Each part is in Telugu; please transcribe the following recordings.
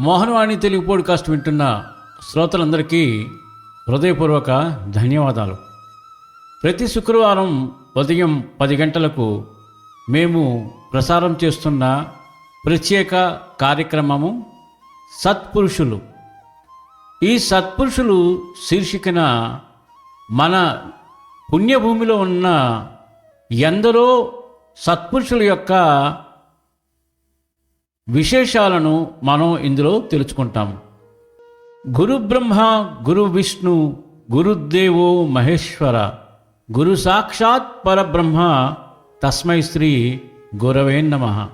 మోహనవాణి తెలుగు పోడ్కాస్ట్ వింటున్న శ్రోతలందరికీ హృదయపూర్వక ధన్యవాదాలు. ప్రతి శుక్రవారం ఉదయం పది గంటలకు మేము ప్రసారం చేస్తున్న ప్రత్యేక కార్యక్రమము సత్పురుషులు. ఈ సత్పురుషులు శీర్షికన మన పుణ్యభూమిలో ఉన్న ఎందరో సత్పురుషుల యొక్క విశేషాలను మనం ఇందులో తెలుసుకుంటాం. గురు బ్రహ్మ గురు విష్ణు గురుదేవో మహేశ్వర గురు సాక్షాత్ పరబ్రహ్మ తస్మై శ్రీ గురవే నమ.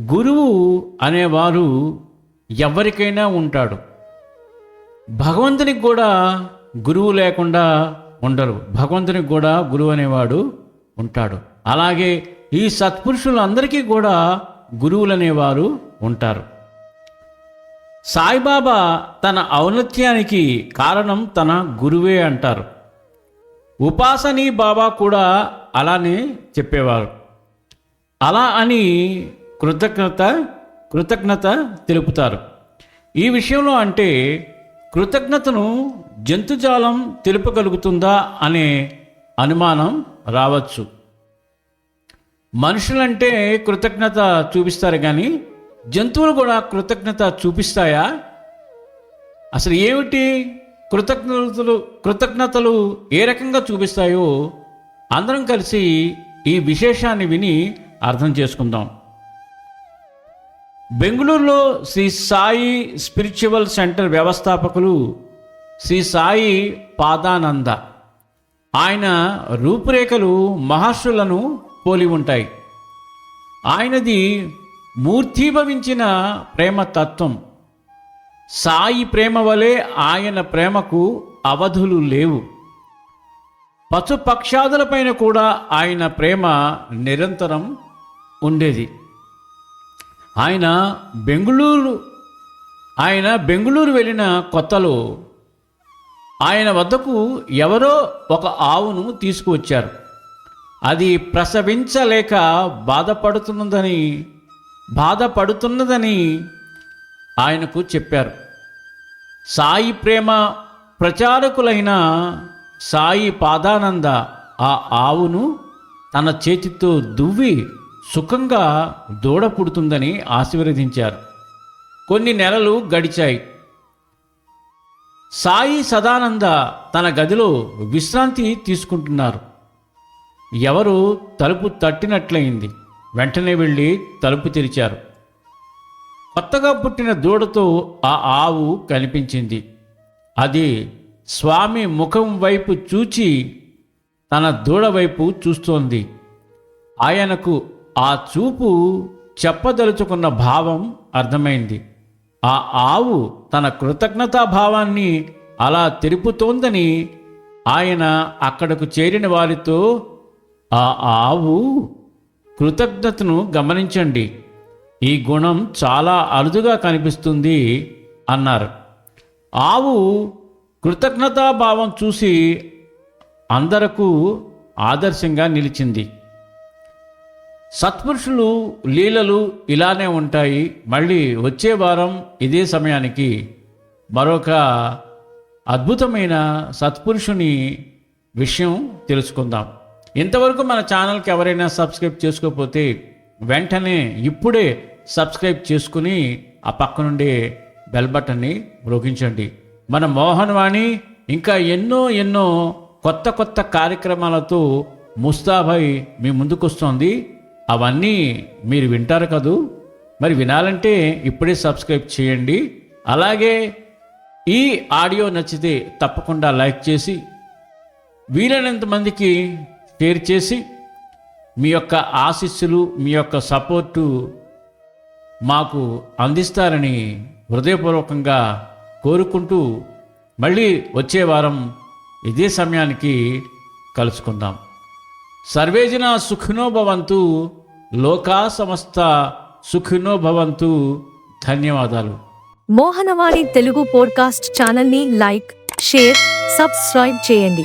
గురువు అనేవారు ఎవరికైనా ఉంటాడు. భగవంతునికి కూడా గురువు లేకుండా ఉండరు. భగవంతునికి కూడా గురువు అనేవాడు ఉంటాడు. అలాగే ఈ సత్పురుషులందరికీ కూడా గురువులనేవారు ఉంటారు. సాయిబాబా తన ఔన్నత్యానికి కారణం తన గురువే అంటారు. ఉపాసని బాబా కూడా అలానే చెప్పేవారు. అలా అని కృతజ్ఞత కృతజ్ఞత తెలుపుతారు. ఈ విషయంలో అంటే కృతజ్ఞతను జంతుజాలం తెలుపగలుగుతుందా అనే అనుమానం రావచ్చు. మనుషులంటే కృతజ్ఞత చూపిస్తారు కానీ జంతువులు కూడా కృతజ్ఞత చూపిస్తాయా? అసలు ఏమిటి కృతజ్ఞతలు కృతజ్ఞతలు ఏ రకంగా చూపిస్తాయో అందరం కలిసి ఈ విశేషాన్ని విని అర్థం చేసుకుందాం. బెంగళూరులో శ్రీ సాయి స్పిరిచువల్ సెంటర్ వ్యవస్థాపకులు శ్రీ సాయి పాదానంద. ఆయన రూపురేఖలు మహర్షులను పోలి ఉంటాయి. ఆయనది మూర్తిభవించిన ప్రేమ తత్వం. సాయి ప్రేమ వలె ఆయన ప్రేమకు అవధులు లేవు. పశుపక్షాదులపైన కూడా ఆయన ప్రేమ నిరంతరం ఉండేది. ఆయన బెంగుళూరు ఆయన బెంగుళూరు వెళ్ళిన కొత్తలో ఆయన వద్దకు ఎవరో ఒక ఆవును తీసుకువచ్చారు. అది ప్రసవించలేక బాధపడుతున్నదని బాధపడుతున్నదని ఆయనకు చెప్పారు. సాయి ప్రేమ ప్రచారకులైన సాయి పాదానంద ఆ ఆవును తన చేతితో దువ్వి సుఖంగా దూడ పుడుతుందని ఆశీర్వదించారు. కొన్ని నెలలు గడిచాయి. సాయి సదానంద తన గదిలో విశ్రాంతి తీసుకుంటున్నారు. ఎవరు తలుపు తట్టినట్లయింది. వెంటనే వెళ్ళి తలుపు తెరిచారు. కొత్తగా పుట్టిన దూడతో ఆ ఆవు కనిపించింది. అది స్వామి ముఖం వైపు చూచి తన దూడ వైపు చూస్తోంది. ఆయనకు ఆ చూపు చెప్పదలుచుకున్న భావం అర్థమైంది. ఆ ఆవు తన కృతజ్ఞతా భావాన్ని అలా తెలుపుతోందని ఆయన అక్కడకు చేరిన వారితో ఆ ఆవు కృతజ్ఞతను గమనించండి. ఈ గుణం చాలా అరుదుగా కనిపిస్తుంది అన్నారు. ఆవు కృతజ్ఞతాభావం చూసి అందరకు ఆదర్శంగా నిలిచింది. సత్పురుషులు లీలలు ఇలానే ఉంటాయి. మళ్ళీ వచ్చే వారం ఇదే సమయానికి మరొక అద్భుతమైన సత్పురుషుని విషయం తెలుసుకుందాం. ఇంతవరకు మన ఛానల్కి ఎవరైనా సబ్స్క్రైబ్ చేసుకోకపోతే వెంటనే ఇప్పుడే సబ్స్క్రైబ్ చేసుకుని ఆ పక్క నుండి బెల్ బటన్ని మ్రోగించండి. మన మోహన్ వాణి ఇంకా ఎన్నో ఎన్నో కొత్త కొత్త కార్యక్రమాలతో ముస్తాబాయ్ మీ ముందుకొస్తోంది. అవన్నీ మీరు వింటారు కదూ? మరి వినాలంటే ఇప్పుడే సబ్స్క్రైబ్ చేయండి. అలాగే ఈ ఆడియో నచ్చితే తప్పకుండా లైక్ చేసి వీలైనంత మందికి షేర్ చేసి మీ యొక్క ఆశీస్సులు మీ యొక్క సపోర్టు మాకు అందిస్తారని హృదయపూర్వకంగా కోరుకుంటూ మళ్ళీ వచ్చే వారం ఇదే సమయానికి కలుసుకుందాం. సర్వేజన సుఖినో భవంతు లోకా సమస్త సుఖినో భవంతు. ధన్యవాదాలు. మోహనవాణి తెలుగు పోడ్కాస్ట్ ఛానల్ని లైక్ షేర్ సబ్స్క్రైబ్ చేయండి.